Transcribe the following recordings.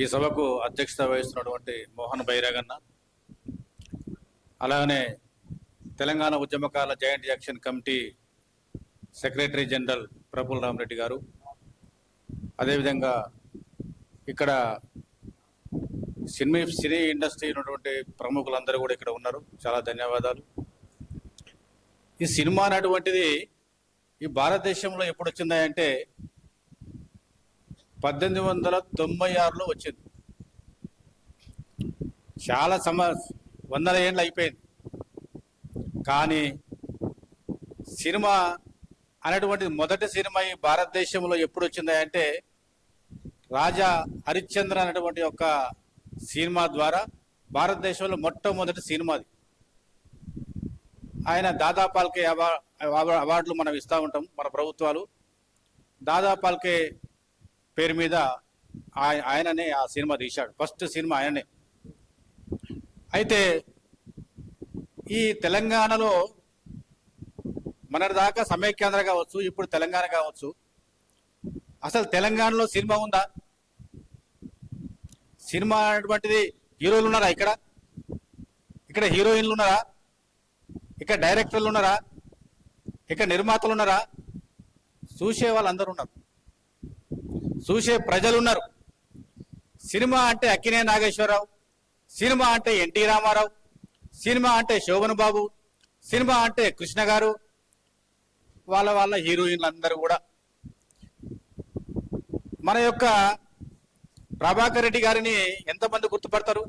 ఈ సభకు అధ్యక్షత వహిస్తున్నటువంటి మోహన్ బైరాగన్న అలాగనే Telangana ఉద్యమకాల joint action committee secretary general Praful Ramareddy గారు అదేవిధంగా ఇక్కడ సినిమా సినీ ఇండస్ట్రీ ఉన్నటువంటి ప్రముఖులందరూ కూడా ఇక్కడ ఉన్నారు. చాలా ధన్యవాదాలు. ఈ సినిమా అనేటువంటిది ఈ భారతదేశంలో ఎప్పుడు వచ్చిందా అంటే పద్దెనిమిది వందల తొంభై ఆరులో వచ్చింది. చాలా సమ వందల ఏళ్ళు అయిపోయింది. కానీ సినిమా అనేటువంటిది మొదటి సినిమా ఈ భారతదేశంలో ఎప్పుడు వచ్చిందా అంటే రాజా హరిశ్చంద్ర అనేటువంటి ఒక సినిమా ద్వారా భారతదేశంలో మొట్టమొదటి సినిమాది. ఆయన దాదాపాల్కే అవార్డులు మనం ఇస్తూ ఉంటాం మన ప్రభుత్వాలు. దాదా పాల్కే పేరు మీద ఆయ- ఆయననే ఆ సినిమా తీశాడు. ఫస్ట్ సినిమా ఆయననే. అయితే ఈ తెలంగాణలో మన దాకా సమైక్యాంధ్ర కావచ్చు ఇప్పుడు తెలంగాణ కావచ్చు. అసలు తెలంగాణలో సినిమా ఉందా? సినిమా అనేటువంటిది హీరోలు ఉన్నారా ఇక్కడ? ఇక్కడ హీరోయిన్లు ఉన్నారా? ఇక్కడ డైరెక్టర్లు ఉన్నారా? ఇక్కడ నిర్మాతలు ఉన్నారా? చూసే వాళ్ళందరూ ఉన్నారు. చూసే ప్రజలు ఉన్నారు సినిమా అంటే అక్కినే నాగేశ్వరరావు సినిమా అంటే ఎన్టీ రామారావు సినిమా అంటే శోభన్ బాబు సినిమా అంటే కృష్ణ గారు వాళ్ళ వాళ్ళ హీరోయిన్లు అందరూ కూడా. మన యొక్క ప్రభాకర్ రెడ్డి గారిని ఎంతమంది గుర్తుపడతారు?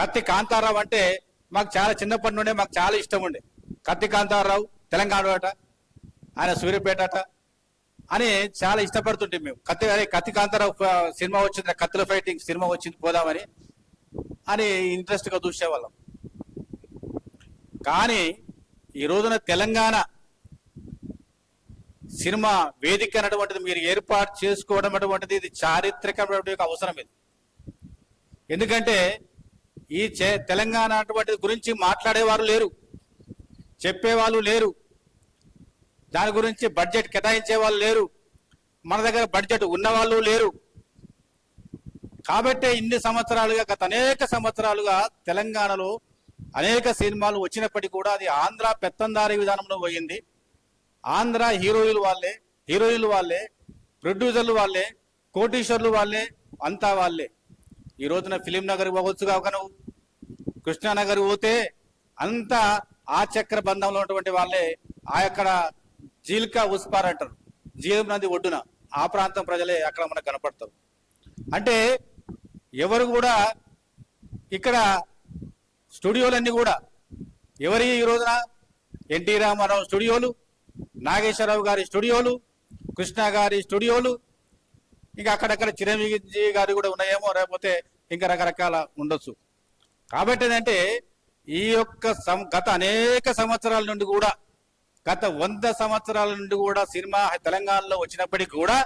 కత్తి కాంతారావు అంటే మాకు చాలా చిన్నప్పటి నుండే మాకు చాలా ఇష్టం ఉండే. కత్తి కాంతారావు తెలంగాణ అట ఆయన సూర్యపేట అట అని చాలా ఇష్టపడుతుంటే మేము. కత్తి అరే కత్తి కాంతారావు సినిమా వచ్చింది కత్తుల ఫైటింగ్ సినిమా వచ్చింది పోదామని అని ఇంట్రెస్ట్గా చూసేవాళ్ళం. కానీ ఈ రోజున తెలంగాణ సినిమా వేదిక అనేటువంటిది మీరు ఏర్పాటు చేసుకోవడం అటువంటిది ఇది చారిత్రకమైనటువంటి అవసరం ఇది. ఎందుకంటే ఈ చే- తెలంగాణ అటువంటిది గురించి మాట్లాడేవారు లేరు. చెప్పేవాళ్ళు లేరు. దాని గురించి బడ్జెట్ కేటాయించే వాళ్ళు లేరు. మన దగ్గర బడ్జెట్ ఉన్నవాళ్ళు లేరు. కాబట్టి ఇన్ని సంవత్సరాలుగా గత అనేక సంవత్సరాలుగా తెలంగాణలో అనేక సినిమాలు వచ్చినప్పటికీ కూడా అది ఆంధ్ర పెత్తందారి విధానంలో పోయింది. ఆంధ్ర హీరోయిన్లు వాళ్ళే హీరోయిన్లు వాళ్ళే ప్రొడ్యూసర్లు వాళ్ళే కోటీశ్వర్లు వాళ్ళే అంతా వాళ్ళే. ఈ రోజున ఫిలిం నగర్ పోవచ్చు కాక నువ్వు కృష్ణానగర్ పోతే అంతా ఆ చక్ర బంధంలో ఉన్నటువంటి వాళ్ళే. ఆ యొక్క జీల్కా ఉస్పార్ అంటారు. జీలం నది ఒడ్డున ఆ ప్రాంతం ప్రజలే అక్కడ మనకు కనపడతారు. అంటే ఎవరు కూడా ఇక్కడ స్టూడియోలన్నీ కూడా ఎవరి ఈ రోజున ఎన్టీ రామారావు స్టూడియోలు నాగేశ్వరరావు గారి స్టూడియోలు కృష్ణ గారి స్టూడియోలు ఇంకా అక్కడక్కడ చిరంజీవి గారు కూడా ఉన్నాయేమో లేకపోతే ఇంకా రకరకాల ఉండొచ్చు. కాబట్టి ఏంటంటే ఈ యొక్క సం- గత అనేక సంవత్సరాల నుండి కూడా గత వంద సంవత్సరాల నుండి కూడా సినిమా తెలంగాణలో వచ్చినప్పటికీ కూడా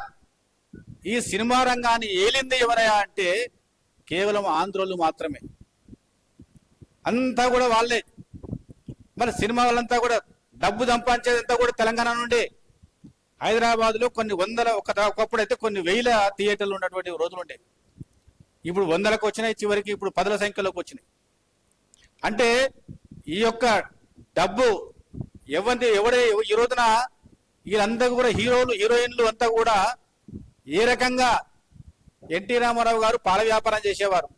ఈ సినిమా రంగాన్ని ఏలింది ఎవరయ్యా అంటే కేవలం ఆంధ్రోలు మాత్రమే. అంతా కూడా వాళ్ళే. మరి సినిమా వాళ్ళంతా కూడా డబ్బు సంపాదించేదంతా కూడా తెలంగాణ నుండి. హైదరాబాద్లో కొన్ని వందల ఒక ఒకప్పుడు అయితే కొన్ని వేల థియేటర్లు ఉన్నటువంటి రోజులు ఉండే. ఇప్పుడు వందలకు వచ్చినాయి చివరికి ఇప్పుడు పదుల సంఖ్యలోకి వచ్చినాయి. అంటే ఈ యొక్క డబ్బు ఎవరిది ఎవడే ఈ రోజున వీళ్ళందరూ కూడా హీరోలు హీరోయిన్లు అంతా కూడా ఏ రకంగా ఎన్టీ రామారావు గారు పాల వ్యాపారం చేసేవారు?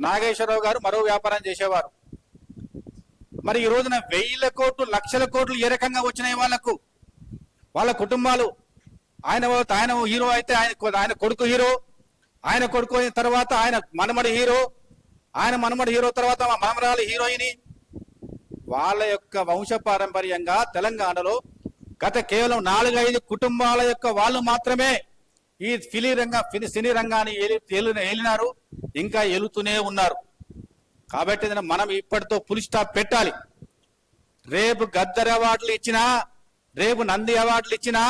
నాగేశ్వరరావు గారు మరో వ్యాపారం చేసేవారు. మరి ఈ రోజున వెయ్యిల కోట్లు లక్షల కోట్లు ఏ రకంగా వచ్చినాయి వాళ్ళకు వాళ్ళ కుటుంబాలు. ఆయన ఆయన హీరో అయితే ఆయన ఆయన కొడుకు హీరో ఆయన కొడుకు అయిన తర్వాత ఆయన మనమడి హీరో ఆయన మనమడి హీరో తర్వాత మామరాలు మనమరాలు హీరోయిని వాళ్ళ యొక్క వంశ పారంపర్యంగా తెలంగాణలో గత కేవలం నాలుగైదు కుటుంబాల యొక్క వాళ్ళు మాత్రమే ఈ ఫిలి రంగ సినీ రంగాన్ని ఏలి ఏలినారు ఇంకా ఏలుతూనే ఉన్నారు. కాబట్టి మనం ఇప్పటితో ఫుల్ స్టాప్ పెట్టాలి. రేపు గద్దర్ అవార్డులు ఇచ్చినా రేపు నంది అవార్డులు ఇచ్చినా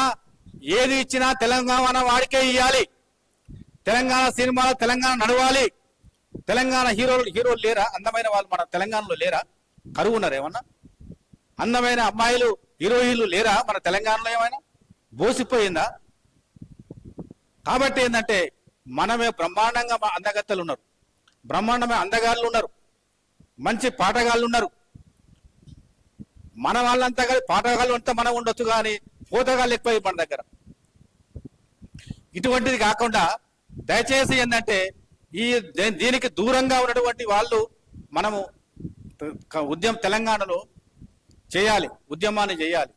ఏది ఇచ్చినా తెలంగాణ వాడికే ఇవ్వాలి తెలంగాణ సినిమాలో తెలంగాణ నడవాలి. తెలంగాణ హీరోలు హీరోలు లేరా? అందమైన వాళ్ళు మన తెలంగాణలో లేరా? కరువు ఉన్నారు ఏమన్నా? అందమైన అమ్మాయిలు హీరోయిన్లు లేరా మన తెలంగాణలో ఏమైనా? బోసిపోయిందా? కాబట్టి ఏంటంటే మనమే బ్రహ్మాండంగా మా అందగత్తలు ఉన్నారు. బ్రహ్మాండమే అందగాళ్ళు ఉన్నారు. మంచి పాటగాళ్ళు ఉన్నారు. మన వాళ్ళంతా కానీ పాటగాళ్ళు అంతా మనం ఉండొచ్చు కానీ పోతగాళ్ళు ఎక్కువ మన దగ్గర. ఇటువంటిది కాకుండా దయచేసి ఏంటంటే ఈ దే- దీనికి దూరంగా ఉన్నటువంటి వాళ్ళు మనము ఉద్యమం తెలంగాణలో చేయాలి ఉద్యమాన్ని చేయాలి.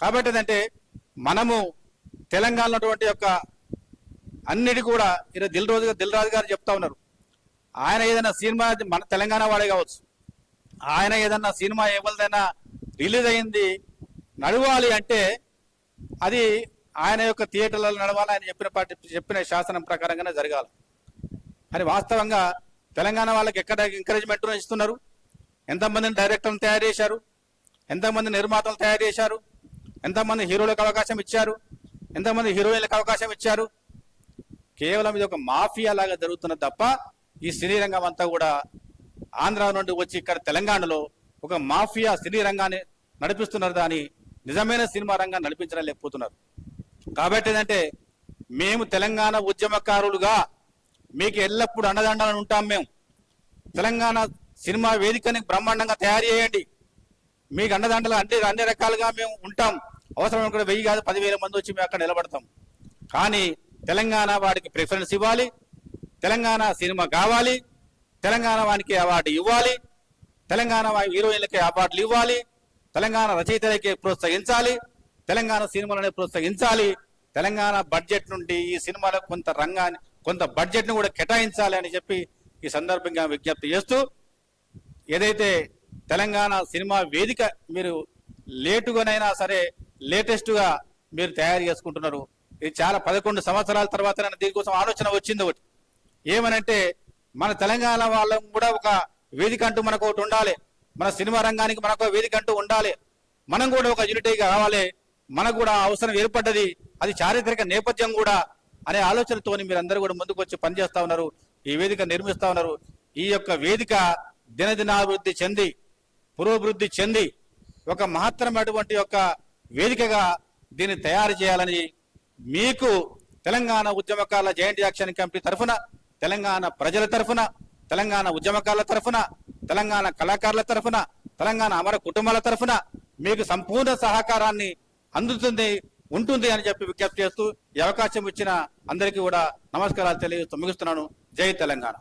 కాబట్టి ఏంటంటే మనము తెలంగాణలో యొక్క అన్నిటి కూడా ఈరోజు దిల్ రోజు దిల్ రాజు గారు చెప్తా ఉన్నారు. ఆయన ఏదైనా సినిమా మన తెలంగాణ వాడే కావచ్చు. ఆయన ఏదన్నా సినిమా ఎవరిదైనా రిలీజ్ అయింది నడవాలి అంటే అది ఆయన యొక్క థియేటర్లలో నడవాలి ఆయన చెప్పిన పాటి చెప్పిన శాసనం ప్రకారంగానే జరగాలి. అని వాస్తవంగా తెలంగాణ వాళ్ళకి ఎక్కడ ఎంకరేజ్మెంట్ ఇస్తున్నారు? ఎంతమందిని డైరెక్టర్లు తయారు చేశారు? ఎంతమంది నిర్మాతలు తయారు చేశారు? ఎంతమంది హీరోలకు అవకాశం ఇచ్చారు? ఎంతమంది హీరోయిన్లకు అవకాశం ఇచ్చారు? కేవలం ఇది ఒక మాఫియా లాగా జరుగుతున్న తప్ప ఈ సినీ రంగం అంతా కూడా ఆంధ్ర నుండి వచ్చి ఇక్కడ తెలంగాణలో ఒక మాఫియా సినీ రంగాన్ని నడిపిస్తున్నారు దాని నిజమైన సినిమా రంగాన్ని నడిపించడం లేకపోతున్నారు. కాబట్టి ఏంటంటే మేము తెలంగాణ ఉద్యమకారులుగా మీకు ఎల్లప్పుడూ అండదండలను ఉంటాం మేము. తెలంగాణ సినిమా వేదికని బ్రహ్మాండంగా తయారు చేయండి. మీకు అండదండలు అన్ని అన్ని రకాలుగా మేము ఉంటాం. అవసరం అనుకుంటే వెయ్యి కాదు పదివేల మంది వచ్చి మేము అక్కడ నిలబడతాం. కానీ తెలంగాణ వాడికి ప్రిఫరెన్స్ ఇవ్వాలి. తెలంగాణ సినిమా కావాలి. తెలంగాణ వానికి అవార్డు ఇవ్వాలి. తెలంగాణ హీరోయిన్లకి అవార్డులు ఇవ్వాలి. తెలంగాణ రచయితలకి ప్రోత్సహించాలి. తెలంగాణ సినిమాలని ప్రోత్సహించాలి. తెలంగాణ బడ్జెట్ నుండి ఈ సినిమాలకు కొంత రంగాన్ని కొంత బడ్జెట్ను కూడా కేటాయించాలి అని చెప్పి ఈ సందర్భంగా విజ్ఞప్తి చేస్తూ ఏదైతే తెలంగాణ సినిమా వేదిక మీరు లేటుగానైనా సరే లేటెస్ట్గా మీరు తయారు చేసుకుంటున్నారు. ఇది చాలా పదకొండు సంవత్సరాల తర్వాత దీనికోసం ఆలోచన వచ్చింది ఒకటి. ఏమనంటే మన తెలంగాణ వాళ్ళం కూడా ఒక వేదిక అంటూ మనకు ఒకటి ఉండాలి. మన సినిమా రంగానికి మనకు ఒక వేదిక అంటూ ఉండాలి. మనం కూడా ఒక యూనిటీగా కావాలి మనకు కూడా అవసరం ఏర్పడ్డది. అది చారిత్రక నేపథ్యం కూడా అనే ఆలోచనతోని మీరు అందరూ కూడా ముందుకు వచ్చి పనిచేస్తా ఉన్నారు. ఈ వేదిక నిర్మిస్తా ఉన్నారు. ఈ యొక్క వేదిక దినదినాభివృద్ధి చెంది పురోభివృద్ధి చెంది ఒక మహత్తరమైనటువంటి యొక్క వేదికగా దీన్ని తయారు చేయాలని మీకు తెలంగాణ ఉద్యమకాల జాయింట్ యాక్షన్ కమిటీ తరఫున తెలంగాణ ప్రజల తరఫున తెలంగాణ ఉద్యమకాల తరఫున తెలంగాణ కళాకారుల తరఫున తెలంగాణ అమర కుటుంబాల తరఫున మీకు సంపూర్ణ సహకారాన్ని అందుతుంది ఉంటుంది అని చెప్పి విజ్ఞప్తి చేస్తూ ఈ అవకాశం ఇచ్చిన అందరికీ కూడా నమస్కారాలు తెలియజేస్తూ ముగిస్తున్నాను. జై తెలంగాణ.